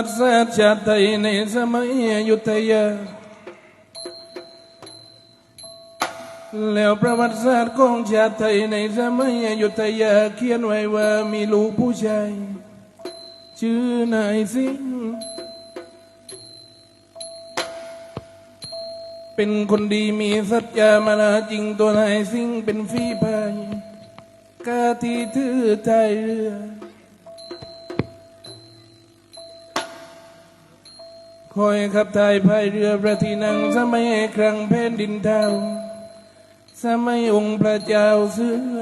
วัติศาสตร์ชาติไทยในสมัยอยุธยา แล้วประวัติศาสตร์ของชาติไทยในสมัยอยุธยาเขียนไว้ว่ามีลูกผู้ชาย ชื่อนายสิงเป็นคนดีมีสัจจามานาจริงตัวนายสิงเป็นฝีพายกาที่ถือไทยเรือ คอยขับถ่ายพายเรือพระทีนังสมัยครั้งแผ่นดินเทาสมัยองค์พระเจ้าเสือ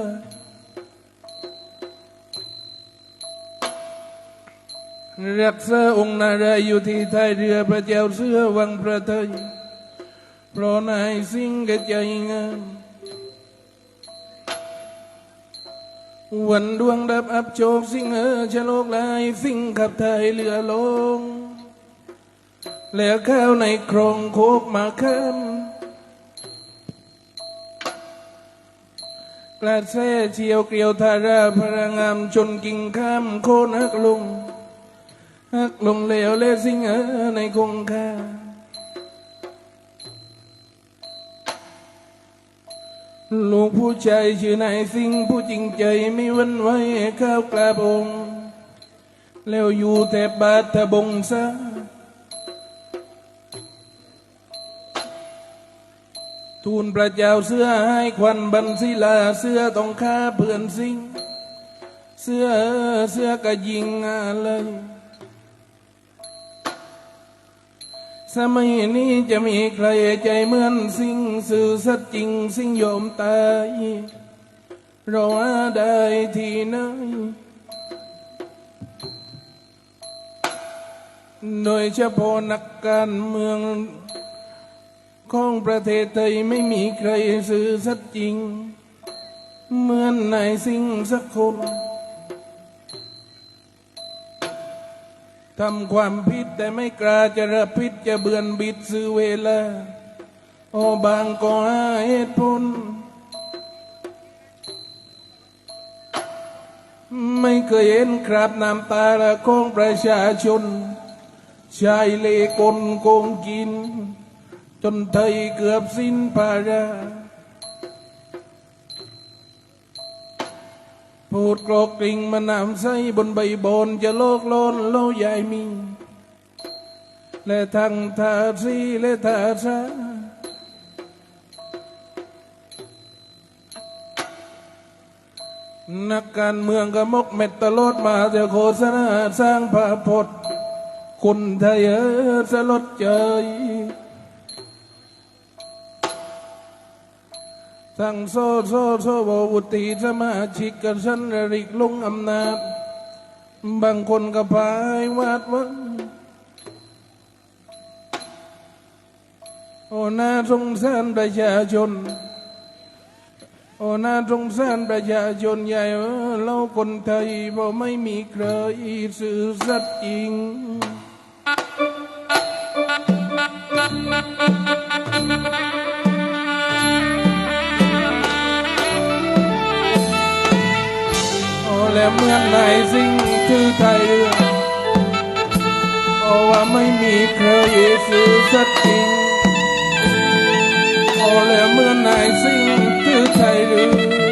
รักษาองค์นารายอยู่ที่ท้ายเรือพระเจ้าเสือวังพระเทยเพราะนายสิ่งกระใจงามวันดวงดับอับโชคสิ่งเออชะโลกลายสิ่งขับถ่ายเรือลง แล้วข้าวในโครงโคกมาค้ำกระแสเชียวเกลียวทาราพระงามชนกิ่งข้ามโคนักลงหักลงเหลวเลสิงเอในคงคาลูกผู้ชายชื่อนายสิงผู้จริงใจไม่หวันไหวข้าวกราบองแล้วอยู่แต่บาททะบงซา ทูลพระเจ้าเสื้อให้ควันบันศิลาเสื้อต้องฆ่าเพื่อนสิงเสื้อเสื้อก็ยิงอะไรสมัยนี้จะมีใครใจเหมือนสิงสื่อสัตย์จริงสิงโยมตายรอได้ที่ไหนโดยเฉพาะนักการเมือง ของประเทศไทยไม่มีใครสื่อสัตย์จริง เหมือนนายสิ่งสักคนทำความผิดแต่ไม่กล้าจะรับผิดจะเบือนบิดซื้อเวลา โอบางก็หาเหตุผลไม่เคยเห็นคราบน้ำตาละของประชาชนชายเลกลโกงกิน จนไทยเกือบสิ้นภาราพูดกรอกกริ่งมานำใส่บนใบบอนจะโลกโลนโลใหญ่มี และทั้งทาสีและทาซานักการเมืองก็มกเม็ดตลอดมาจะโฆษณาสร้างภาพพจน์คุณไทยเออสลดใจ ทั้งโซโซโซบวุติสมาชิกกับฉันระริกลงอำนาจ บางคนก็พายวาดวังโอ้น่าสงสารประชาชน โอ้น่าสงสารประชาชนใหญ่เออเราคนไทยเพราไม่มีใครสื่อสัตย์จริง เมื่อนายสิ่งคือไทยเรือเพราะว่าไม่มีเครสื่อสัตย์จริงโอ้แล้วเมื่อนายสิ่งคือไทยเรือ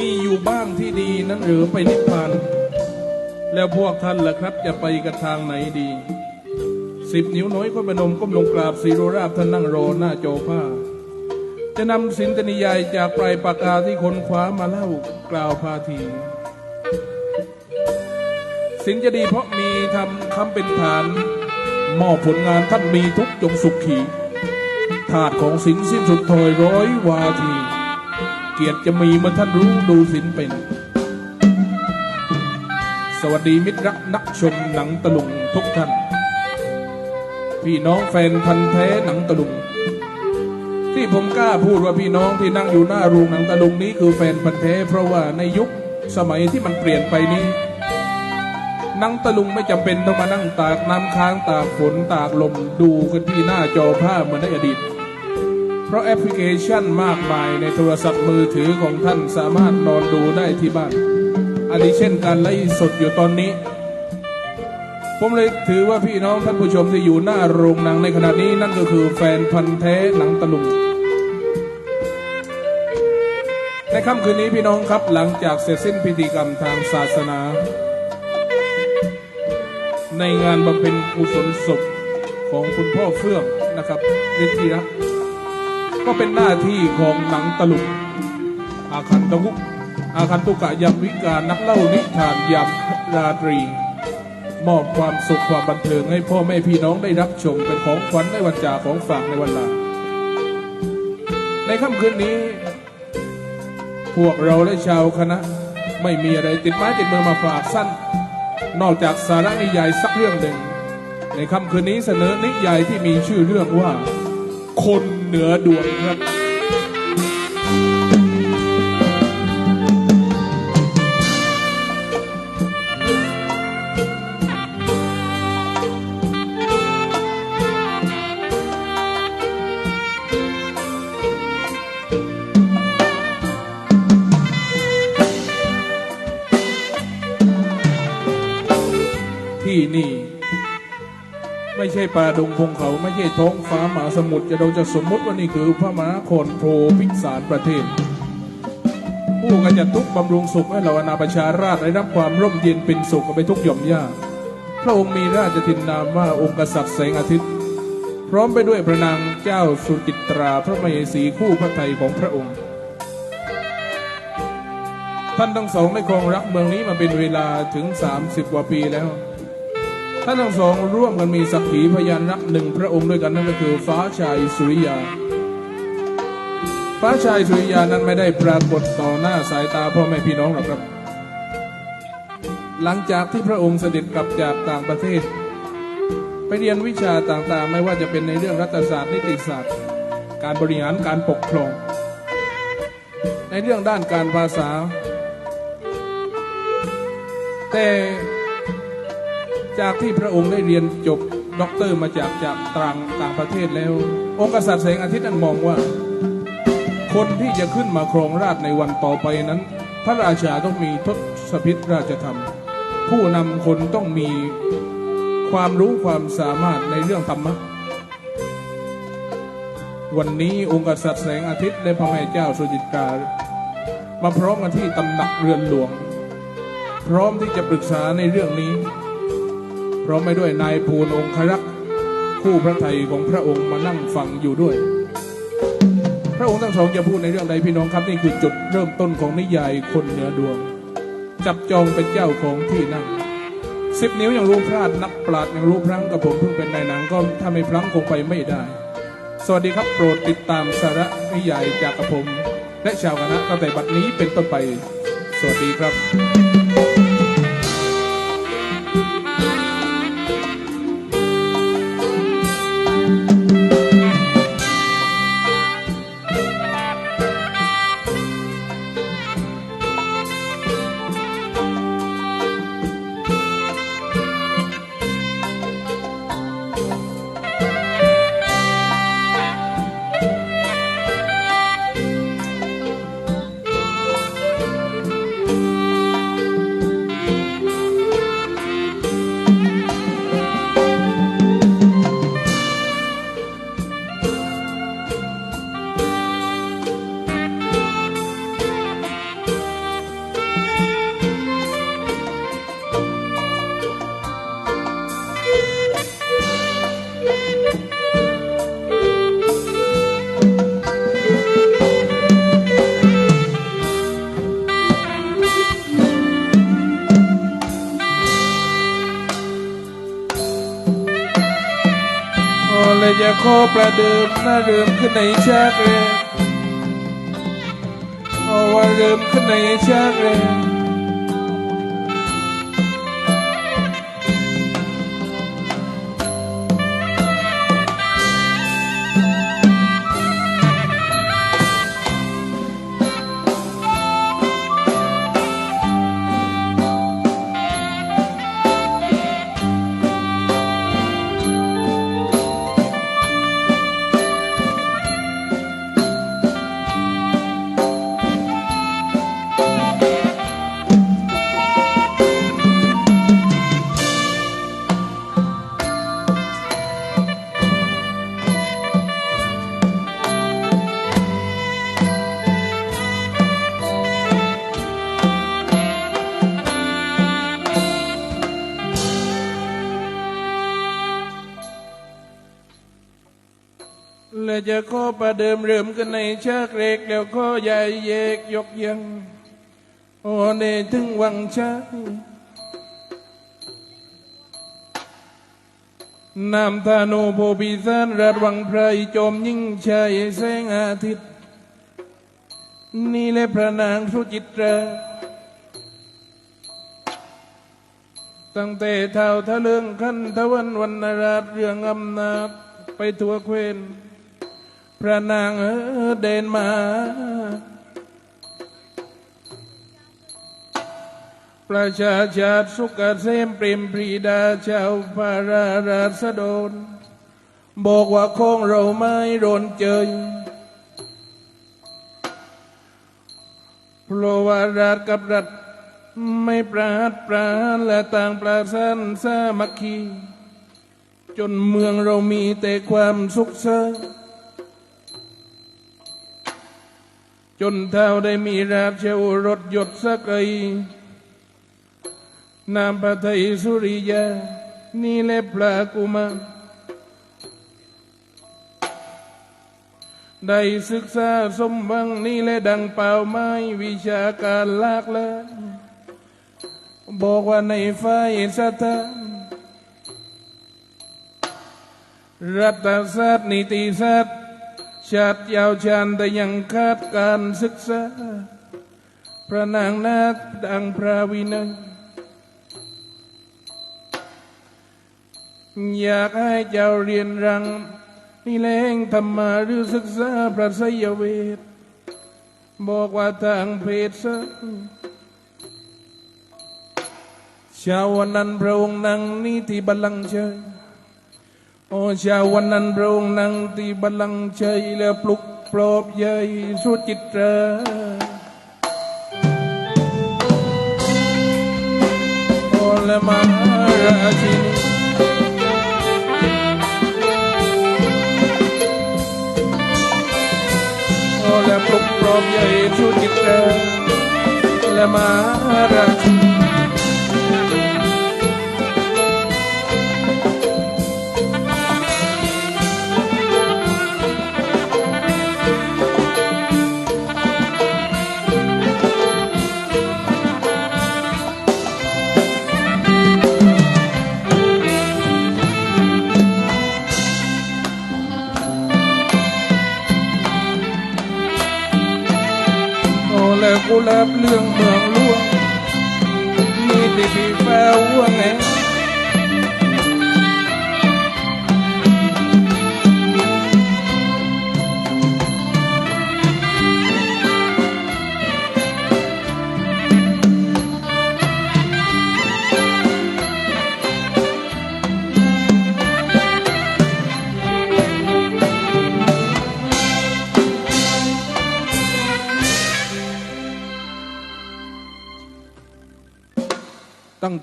มีอยู่บ้างที่ดีนั้นหรือไปนิพพาน แล้วพวกท่านล่ะครับจะไปกันทางไหนดีสิบนิ้วน้อยก็ประนมก้มลงกราบสีโรราบท่านนั่งรอหน้าโจอผ้า จะนำสินตนิยายจากปลายปากกาที่คนคว้ามาเล่ากล่าวพาที สินจะดีเพราะมีทำคำเป็นฐานมอบผลงานท่านมีทุกจงสุขขีถาดของสินสิ้นสุดถอยร้อยวาที กียรติจะมีเมื่อท่านรู้ดูสินเป็น สวัสดีมิตรรักนักชมหนังตะลุงทุกท่าน พี่น้องแฟนพันธ์แท้หนังตะลุง ที่ผมกล้าพูดว่าพี่น้องที่นั่งอยู่หน้าโรงหนังตะลุงนี้คือแฟนพันธ์แท้ เพราะว่าในยุคสมัยที่มันเปลี่ยนไปนี้หนังตะลุงไม่จำเป็นต้องมานั่งตากน้ำค้างตากฝนตากลมดูกันที่หน้าจอภาพเหมือนในอดีต เพราะแอปพลิเคชันมากมายในโทรศัพท์มือถือของท่านสามารถนอนดูได้ที่บ้าน อันนี้เช่นการไลฟ์สดอยู่ตอนนี้ ผมเลยถือว่าพี่น้องท่านผู้ชมที่อยู่หน้าโรงหนังในขณะนี้นั่นก็คือแฟนพันธ์แท้หนังตะลุงในค่ำคืนนี้พี่น้องครับหลังจากเสร็จสิ้นพิธีกรรมทางศาสนา ในงานบำเพ็ญกุศลศพของคุณพ่อเฟื่องนะครับฤทธิรักษ์ ก็เป็นหน้าที่ของหนังตลุงอาคันตะวุกอาคันตุกะยามวิการนักเล่านิทานยามราตรี มอบความสุขความบันเทิงให้พ่อแม่พี่น้องได้รับชมเป็นของขวัญในวันจ่าของฝากในวันลาในค่ำคืนนี้ พวกเราและชาวคณะไม่มีอะไรติดไม้ติดมือมาฝากสั้น นอกจากสาระนิยายสักเรื่องหนึ่ง ในค่ำคืนนี้เสนอนิยายที่มีชื่อเรื่องว่า คน เหนือดวงครับ ไม่ใช่ป่าดงพงเขาไม่ใช่ท้องฟ้ามหาสมุทรจะเราจะสมมติว่านี่คือพระมหาโคนโพพิสารประเทศ ผู้กระจัดทุกข์บำรุงสุขให้เหล่าอาณาประชาราษฎรได้รับความร่มเย็นเป็นสุขไปทุกหย่อมย่าพระองค์มีราชทินนามว่าองค์กษัตริย์แสงอาทิตย์ พร้อมไปด้วยพระนางเจ้าสุจิตราพระมเหสีคู่พระไทยของพระองค์ ท่านทั้งสองได้ครองรักเมืองนี้มาเป็นเวลาถึง 30กว่าปีแล้ว ท่านทั้งสองร่วมกันมีสักขีพยานรักหนึ่งพระองค์ด้วยกันนั่นก็คือฟ้าชายสุริยา ฟ้าชายสุริยานั้นไม่ได้ปรากฏต่อหน้าสายตาพ่อแม่พี่น้องหรอกครับ หลังจากที่พระองค์เสด็จกลับจากต่างประเทศ ไปเรียนวิชาต่างๆ ไม่ว่าจะเป็นในเรื่องรัฐศาสตร์นิติศาสตร์ การบริหารการปกครอง ในเรื่องด้านการภาษา แต่ จากที่พระองค์ได้เรียนจบด็อกเตอร์มาจากจากต่างต่างประเทศแล้ว องค์กษัตริย์แสงอาทิตย์นั้นมองว่า คนที่จะขึ้นมาครองราชในวันต่อไปนั้น พระราชาต้องมีทศพิธราชธรรม ผู้นำคนต้องมีความรู้ความสามารถในเรื่องธรรมะวันนี้องค์กษัตริย์แสงอาทิตย์และพระแม่เจ้าสุจิตรามาพร้อมกันที่ตำหนักเรือนหลวง พร้อมที่จะปรึกษาในเรื่องนี้ ร้อมไปด้วยนายภูลองครักษ์คู่พระไทยของพระองค์มานั่งฟังอยู่ด้วย พระองค์ทั้งสองจะพูดในเรื่องใดพี่น้องครับนี่คือจุดเริ่มต้นของนิยายคนเหนือดวง จับจองเป็นเจ้าของที่นั่งสิบนิ้วยังรู้พลาดนักปราดยังรู้พลั้งกับผมเพิ่งเป็นนายหนังก็ถ้าไม่พลั้งคงไปไม่ได้ สวัสดีครับโปรดติดตามสาระนิยายจากกระผม และชาวคณะตั้งแต่บัดนี้เป็นต้นไป สวัสดีครับ ประเดิมหน้าเริ่มขึ้นในชาติแรกเพราะว่าเริ่มขึ้นในชาติแร จะขอประเดิมเริ่มกันในเชาติเล็กแล้วก็ใหญ่เยกยกยังโอ้เนถึงวังชัยนามธาโนโพปิสานรัดวังไพรจอมยิ่งชัยแสงอาทิตย์ นี่และพระนางสุจิตราตั้งแต่เท่าทะเลืองขั้นทวันวันนราชเรื่องอำนาจไปทั่วเควน พระนางเอเดินมา ประชาชาติสุกเกษมปรมปรีดาชาวพาราราษฎรบอกว่าคงเราไม่โรนเจยเพราะวารัฐกับรัฐไม่ปราดปรานและต่างประสานสามัคคี จนเมืองเรามีแต่ความสุขเสย จนเท่าได้มีราชโอรสยศสักไอนามพระไทยสุริยา นี่แหละพระกุมารได้ศึกษาสมบังนี่และดังเป่าไม้วิชาการลากหลายบอกว่าในฝ่ายสถานรัฐศาสตร์นิติศาสตร์ ชาติยาวชาญแต่ยังขาดการศึกษา พระนางนาถดังพระวินัยอยากให้เจ้าเรียนรัง นี่แรงธรรมาหรือศึกษาพระไสยเวท บอกว่าทางเพศสชาวันนั้นพระองค์นั่งนี่ที่บัลลังก์เชย โอ้ชาวันนั้นพระองค์นั่งที่บัลลังก์เชยแล้วปลุกปลอบใหญ่สุจิตราโอ้และมาราชินีโอ้และปลุกปลอบใหญ่ชุดจิตราและมาราชโ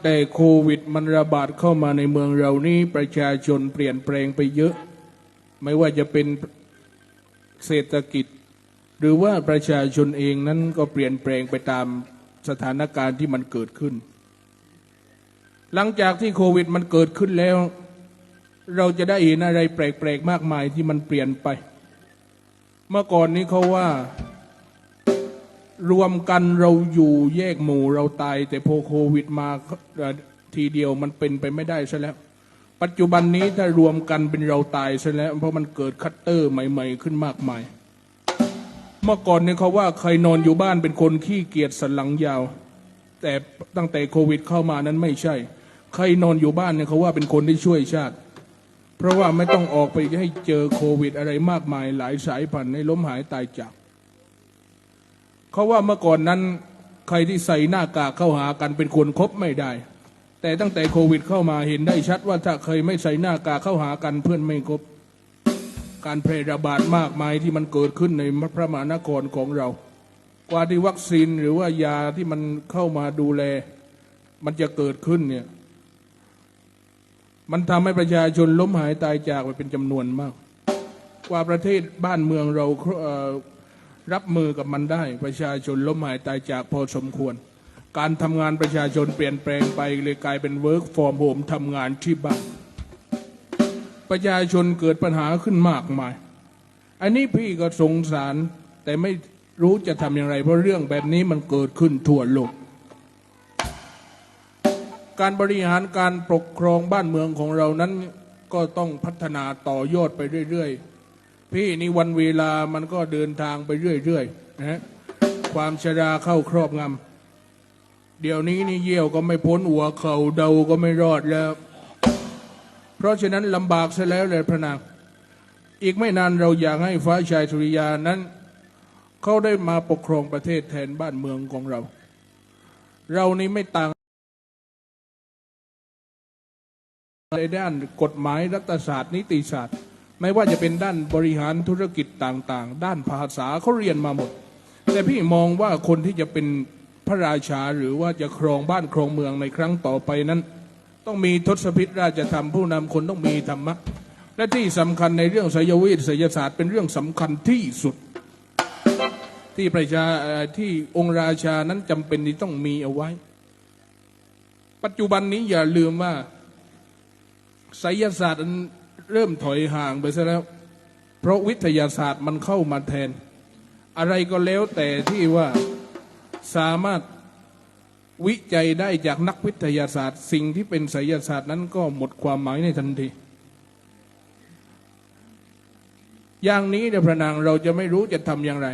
แต่โควิดมันระบาดเข้ามาในเมืองเรานี่ประชาชนเปลี่ยนแปลงไปเยอะ ไม่ว่าจะเป็นเศรษฐกิจ หรือว่าประชาชนเองนั้นก็เปลี่ยนแปลงไปตามสถานการณ์ที่มันเกิดขึ้น หลังจากที่โควิดมันเกิดขึ้นแล้ว เราจะได้เห็นอะไรแปลกๆมากมายที่มันเปลี่ยนไป เมื่อก่อนนี้เขาว่า รวมกันเราอยู่แยกหมู่เราตาย แต่พอโควิดมาทีเดียวมันเป็นไปไม่ได้ซะแล้ว ปัจจุบันนี้ถ้ารวมกันเป็นเราตายซะแล้ว เพราะมันเกิดคัตเตอร์ใหม่ ๆ ขึ้นมากมาย เมื่อก่อนเนี่ยเขาว่าใครนอนอยู่บ้านเป็นคนขี้เกียจสันหลังยาว แต่ตั้งแต่โควิดเข้ามานั้นไม่ใช่ ใครนอนอยู่บ้านเนี่ยเขาว่าเป็นคนที่ช่วยชาติ เพราะว่าไม่ต้องออกไปให้เจอโควิดอะไรมากมายหลายสายพันธุ์ให้ล้มหายตายจาก เขาว่าเมื่อก่อนนั้นใครที่ใส่หน้ากากเข้าหากันเป็นคนคบไม่ได้ แต่ตั้งแต่โควิดเข้ามาเห็นได้ชัดว่าถ้าเคยไม่ใส่หน้ากากเข้าหากันเพื่อนไม่คบ การแพร่ระบาดมากมายที่มันเกิดขึ้นในพระมหานครของเรา กว่าที่วัคซีนหรือว่ายาที่มันเข้ามาดูแล มันจะเกิดขึ้นเนี่ยมันทำให้ประชาชนล้มหายตายจากไปเป็นจำนวนมาก กว่าประเทศบ้านเมืองเรา รับมือกับมันได้ ประชาชนล้มหายตายจากพอสมควร การทำงานประชาชนเปลี่ยนแปลงไปเลยกลายเป็นเวิร์กฟอร์มโฮมทำงานที่บ้านประชาชนเกิดปัญหาขึ้นมากมาย อันนี้พี่ก็สงสาร แต่ไม่รู้จะทำอย่างไร เพราะเรื่องแบบนี้มันเกิดขึ้นทั่วโลก การบริหารการปกครองบ้านเมืองของเรานั้นก็ต้องพัฒนาต่อยอดไปเรื่อยๆ พี่นี่วันเวลามันก็เดินทางไปเรื่อยๆนะความชราเข้าครอบงำเดี๋ยวนี้นี่เยี่ยวก็ไม่พ้นหัวเข่าเดาก็ไม่รอดแล้ว เพราะฉะนั้นลำบากซะแล้วเลยพระนาง อีกไม่นานเราอยากให้ฟ้าชายสุริยานั้นเขาได้มาปกครองประเทศแทนบ้านเมืองของเรา เรานี่ไม่ต่างในด้านกฎหมายรัฐศาสตร์นิติศาสตร์ ไม่ว่าจะเป็นด้านบริหารธุรกิจต่างๆ ด้านภาษาเขาเรียนมาหมด แต่พี่มองว่าคนที่จะเป็นพระราชาหรือว่าจะครองบ้านครองเมืองในครั้งต่อไปนั้น ต้องมีทศพิธราชธรรมผู้นำคนต้องมีธรรมะ และที่สำคัญในเรื่องไสยเวทไสยศาสตร์เป็นเรื่องสำคัญที่สุด ที่ประชาที่องค์ราชานั้นจำเป็นที่ต้องมีเอาไว้ ปัจจุบันนี้อย่าลืมว่าไสยศาสตร์ เริ่มถอยห่างไปซะแล้ว เพราะวิทยาศาสตร์มันเข้ามาแทน อะไรก็แล้วแต่ที่ว่าสามารถวิจัยได้จากนักวิทยาศาสตร์ สิ่งที่เป็นไสยศาสตร์นั้นก็หมดความหมายในทันที อย่างนี้เนี่ยพระนางเราจะไม่รู้จะทำอย่างไร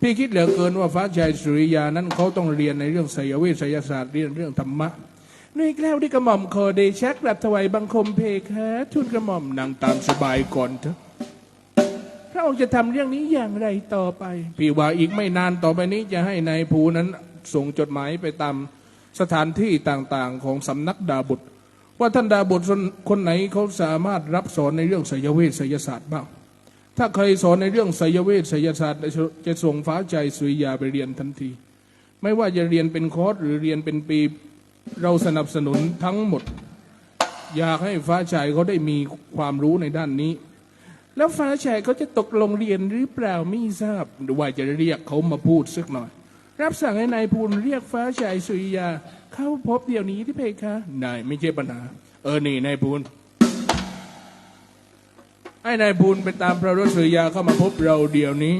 พี่คิดเหลือเกินว่าฟ้าชายสุริยานั้นเขาต้องเรียนในเรื่องไสยเวทไสยศาสตร์เรียนเรื่องธรรมะ นี่กแล้วที่กระหม่อมขอเดชักลับถวายบังคมเพคะทูลกระหม่อมนั่งตามสบายก่อนเถอะพระองค์จะทำเรื่องนี้อย่างไรต่อไป พี่ว่าอีกไม่นานต่อไปนี้จะให้นายภูนั้นส่งจดหมายไปตามสถานที่ต่างๆ ของสำนักดาบุตรว่าท่านดาบุตรคนไหนเขาสามารถรับสอนในเรื่องไสยเวทไสยศาสตร์บ้างถ้าใครสอนในเรื่องไสยเวทไสยศาสตร์จะส่งฟ้าใจสุริยาไปเรียนทันที ไม่ว่าจะเรียนเป็นคอร์สหรือเรียนเป็นปี เราสนับสนุนทั้งหมด อยากให้ฟ้าชายเขาได้มีความรู้ในด้านนี้ แล้วฟ้าชายเขาจะตกลงเรียนหรือเปล่าไม่ทราบหรือว่าจะเรียกเขามาพูดสักหน่อย รับสั่งให้นายพูนเรียกฟ้าชายสุริยา เข้าพบเดี๋ยวนี้ที่เพคะนายไม่ใช่ปัญหา เออนี่นายพูนให้นายพูนไปตามพระรถสุริยาเข้ามาพบเราเดี๋ยวนี้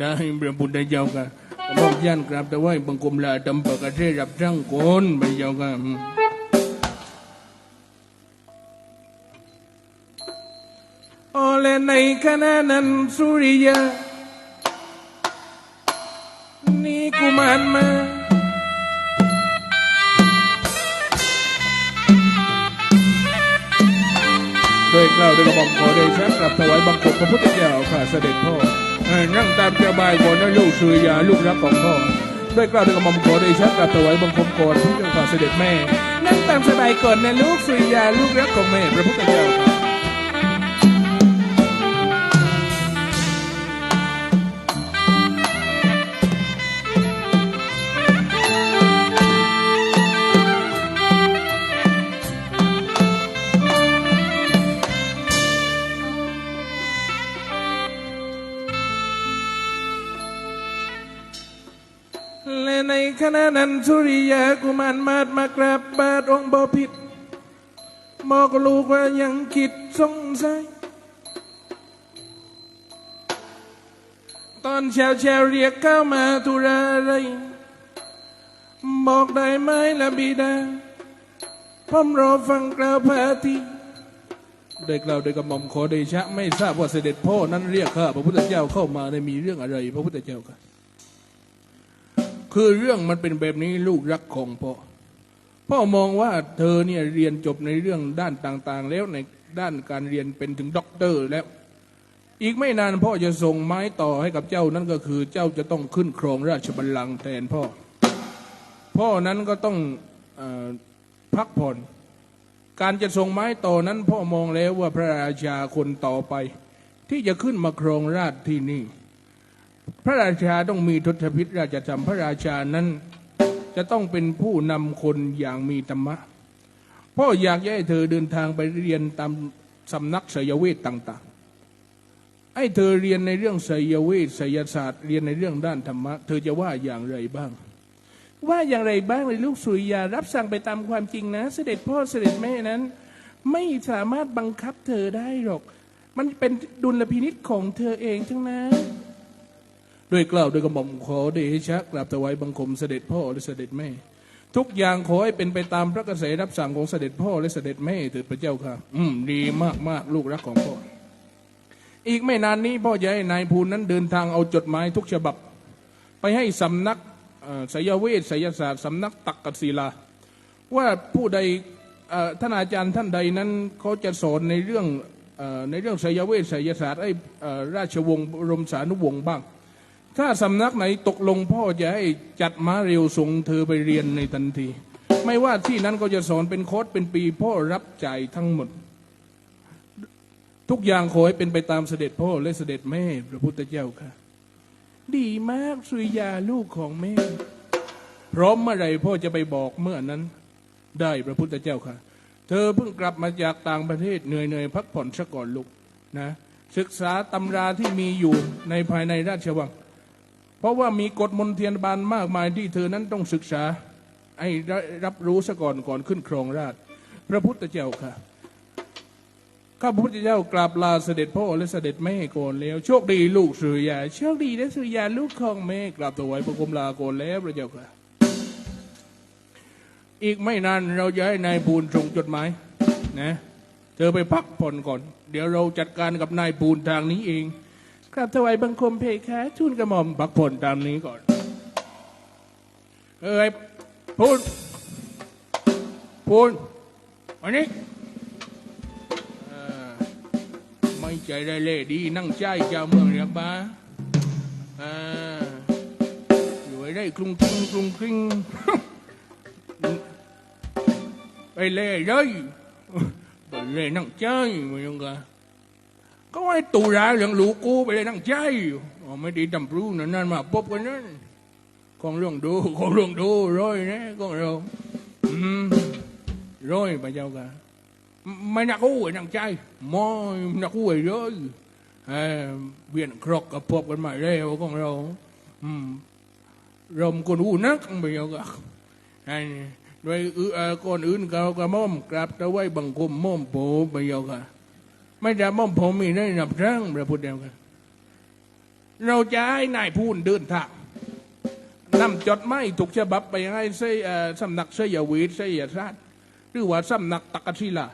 ได้พระบุญได้เจ้ากัน มอบย่านกราบแต่ว่าบังคมลาดำปะกระเทรับร่างโกนไปเจ้ากันโอเลในขณะนั้นสุริยานี่กุมารมาโดยกล่าวโดยกระบอกขอเดชะกลับถวายบังคมพระพุทธเจ้าข้าเสด็จพ่อ นั่งตามสบายก่อนนะลูกสุริยาลูกรักของพ่อโดยกล่าวด้วยกระหม่อมขอไดชะกลับถวายบังคมก่อนพระเจ้าข้าเสด็จแม่ นั่งตามสบายก่อนนะลูกสุริยาลูกรักของแม่พระพุทธเจ้า คณะนันสุริยากุมารมาดมากราบบาทองค์บพิษบอกลูกว่ายังคิดสงสัยตอนเช้าเช้าเรียกเข้ามาธุระอะไร บอกได้ไหมละบิดาผมรอฟังกล่าวพาทีได้กล่าวโดยกระหม่อมขอเดชะ ไม่ทราบว่าเสด็จพ่อนั้นเรียกข้าพระพุทธเจ้าเข้ามาได้มีเรื่องอะไร พระพุทธเจ้าค่ะ คือเรื่องมันเป็นแบบนี้ลูกรักของพ่อ พ่อมองว่าเธอเนี่ยเรียนจบในเรื่องด้านต่างๆ แล้วในด้านการเรียนเป็นถึงด็อกเตอร์แล้ว อีกไม่นานพ่อจะส่งไม้ต่อให้กับเจ้านั่นก็คือเจ้าจะต้องขึ้นครองราชบัลลังก์แทนพ่อ พ่อนั้นก็ต้องอพักผ่อน การจะส่งไม้ต่อนั้นพ่อมองแล้วว่าพระราชาคนต่อไป ที่จะขึ้นมาครองราชที่นี่ พระราชาต้องมีทศพิธราชธรรมพระราชานั้น จะต้องเป็นผู้นำคนอย่างมีธรรมะพ่ออยากให้เธอเดินทางไปเรียนตามสำนักไสยเวทต่าง ๆ ให้เธอเรียนในเรื่องไสยเวทไสยศาสตร์เรียนในเรื่องด้านธรรมะ เธอจะว่าอย่างไรบ้าง ว่าอย่างไรบ้างเลยลูกสุริยารับสั่งไปตามความจริงนะ เสด็จพ่อเสด็จแม่นั้น ไม่สามารถบังคับเธอได้หรอก มันเป็นดุลพินิษของเธอเองทั้งนั้น ด้วยกล่าวด้วยกระหม่อมขอเดชะกราบถวายบังคมเสด็จพ่อและเสด็จแม่ ทุกอย่างขอให้เป็นไปตามพระกระแสรับสั่งของเสด็จพ่อและเสด็จแม่เถิดพระเจ้าค่ะ อืมดีมากมากลูกรักของพ่อ อีกไม่นานนี้พ่อให้นายภูนั้นเดินทางเอาจดหมายทุกฉบับ ไปให้สำนักสยเวทสยศาสตร์สำนักตักกศิลา ว่าผู้ใดท่านอาจารย์ท่านใดนั้นเขาจะสอนในเรื่องอในเรื่องสยเวทสยศาสตร์ไอ้ราชวงศ์รมสานุวงศ์บ้าง ถ้าสำนักไหนตกลงพ่อจะให้จัดม้าเร็วส่งเธอไปเรียนในทันที ไม่ว่าที่นั้นก็จะสอนเป็นโค้ดเป็นปีพ่อรับจ่ายทั้งหมด ทุกอย่างขอให้เป็นไปตามเสด็จพ่อและเสด็จแม่พระพุทธเจ้าค่ะ ดีมากสุริยาลูกของแม่ พร้อมเมื่อไรพ่อจะไปบอกเมื่อนั้น ได้พระพุทธเจ้าค่ะ เธอเพิ่งกลับมาจากต่างประเทศเหนื่อยๆพักผ่อนซะก่อนลูกนะ ศึกษาตำราที่มีอยู่ในภายในราชวัง เพราะว่ามีกฎมนเทียนบานมากมายที่เธอนั้นต้องศึกษาให้ได้รับรู้ซะก่อนก่อนขึ้นครองราชพระพุทธเจ้าค่ะข้าพระพุทธเจ้ากราบลาเสด็จพ่อและเสด็จแม่ก่อนแล้ว โชคดีลูกสุริยาโชคดีนะสุริยาลูกของแม่กราบถวายพระคมลาก่อนแล้วพระเจ้าค่ะ อีกไม่นานเราจะให้นายปูนส่งจดหมายนะ เธอไปพักผ่อนก่อน เดี๋ยวเราจัดการกับนายปูนทางนี้เอง กราบถวายบังคมเพคะทูลกระหม่อมพักผ่อนตามนี้ก่อน เอ้ยปูนปูนอันนี้ไม่ใจได้เล่ดีนั่งใจเจ้าเมืองเรียบบ้าอ่าอยู่ไว้ได้กรุงกริงกรุงกริงไปเล่เลยไปเล่นั่งใจมันยังไง ก็ไอ้ตูราเรื่องลูกกูไปเล่นั่งใจอ๋อไม่ดีจำปรู้นั่นนั่นมาพบกันนั่นของเรื่องดูของเรื่องดูร้อยนะของเราอืมร้อยไปเจ้ากันไม่นักอู้นักใจมอยนักอู้เยอะเออเวียนครกกับพบกันมาแล้วของเราอืมรมคนอู้นักไปเอากะไอ้โดยอือเออก่อนอื่นเรากระม่อมกราบตะไว้บังคมม่อมโผไปเอากะ ไม่ได้ม่อมผมมีได้นับร่างพระพุทธเจ้าเราจะให้นายพูนเดินทางนำจดหมายถูกฉบับไปให้เสยเอ่อสำนักเสยวีเสยศาสตร์หรือว่าสำนักตักศิลา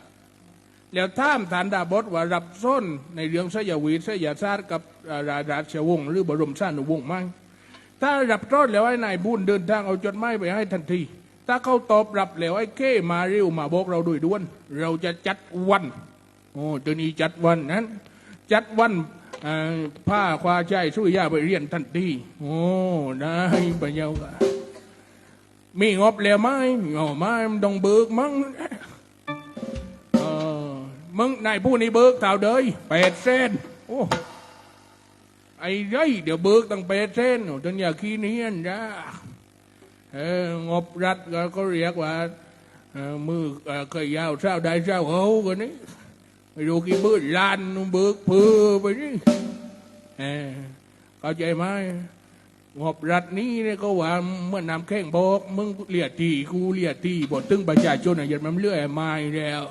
แล้วท่ามฐานดาบดว่ารับส้นในเรื่องเสยวีเสยาชาติกับอ่าราราชวงศ์หรือบรมชาติวงศ์ไหมถ้ารับส้นแล้วให้นายบุญเดินทางเอาจดหมายไปให้ทันที ถ้าเขาตอบรับแล้วไอ้เก้มาเร็วมาบอกเราด้วยด้วน เราจะจัดวัน โอ้เดี๋ยวนี้จัดวันนั้น จัดวันผ้าควาใจสุริยาไปเรียนทันทีโอ้ได้ไปเยาค่ะมีงบแล้วไหมงอไหมมันต้องเบิกมั้งเออมึงนายผู้นี้เบิกเท่าเดยแปดเส้นโอ้ไอ้ไรเดี๋ยวเบิกตั้งแปดเส้นจนอย่าขี้เนียนจ้าเอองบรัฐก็เรียกว่ามือเออเคยยาวเช้าได้เช้าเขากันนี้ ไม่รู้กี่เบิกลานเบิกเพื่อไปนี่เออเข้าใจไหมงบรัฐนี้เนี่ยก็ว่าเมื่อนำแข้งบอกมึงเลียทีกูเลียทีบทตึงประชาชนอยันมันเลื่อยไม้แล้ว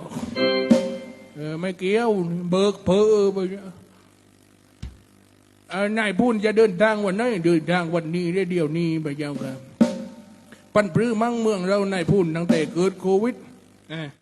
เออไม่เกี่ยวเบิกเพอไปเนี่ยเอ่อนายพูนจะเดินทางวันไหนเดินทางวันนี้ได้เดียวนี้ไปเจ้าครับ ปันปรื้อมั่งเมืองเรานายพูนตั้งแต่เกิดโควิดเออ